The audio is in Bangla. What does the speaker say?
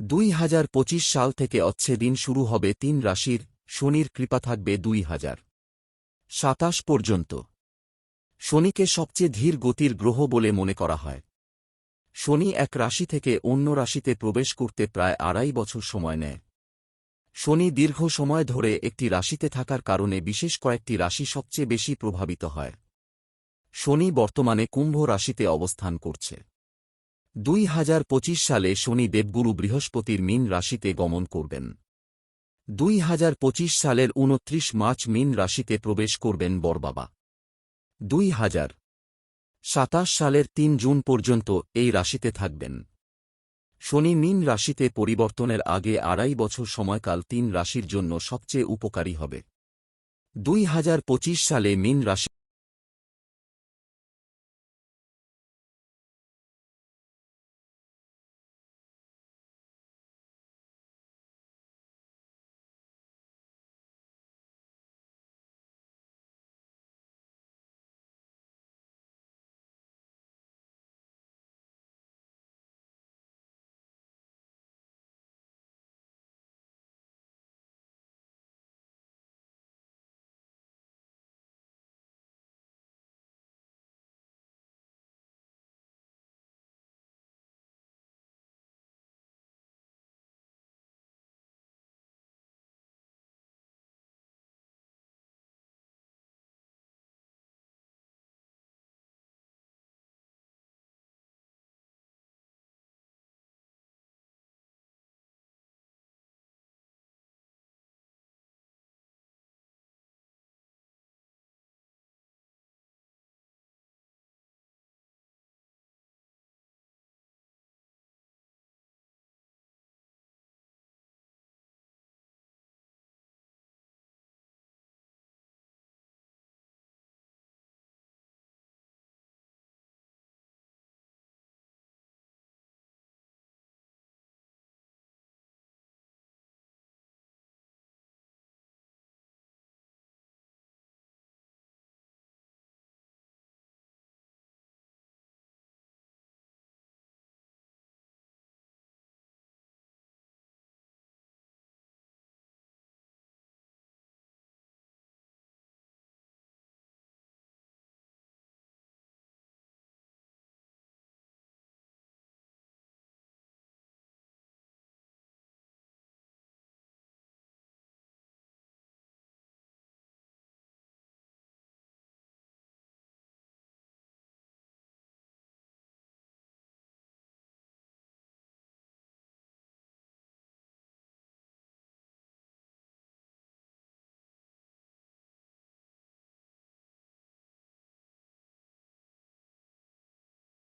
দুই হাজার পঁচিশ সাল থেকে অচ্ছে দিন শুরু হবে তিন রাশির, শনির কৃপা থাকবে দুই হাজার। সাতাশ পর্যন্ত। শনিকে সবচেয়ে ধীর গতির গ্রহ বলে মনে করা হয়। শনি এক রাশি থেকে অন্য রাশিতে প্রবেশ করতে প্রায় আড়াই বছর সময় নেয়। শনি দীর্ঘ সময় ধরে একটি রাশিতে থাকার কারণে বিশেষ কয়েকটি রাশি সবচেয়ে বেশি প্রভাবিত হয়। শনি বর্তমানে কুম্ভ রাশিতে অবস্থান করছে। দুই হাজার পঁচিশ সালে শনি দেবগুরু বৃহস্পতির মীন রাশিতে গমন করবেন। দুই হাজার পঁচিশ সালের উনত্রিশ মার্চ মীন রাশিতে প্রবেশ করবেন বরবাবা দুই হাজার সাতাশ সালের তিন জুন পর্যন্ত এই রাশিতে থাকবেন। শনি মীন রাশিতে পরিবর্তনের আগে আড়াই বছর সময়কাল তিন রাশির জন্য সবচেয়ে উপকারী হবে। দুই হাজার পঁচিশ সালে মীন রাশি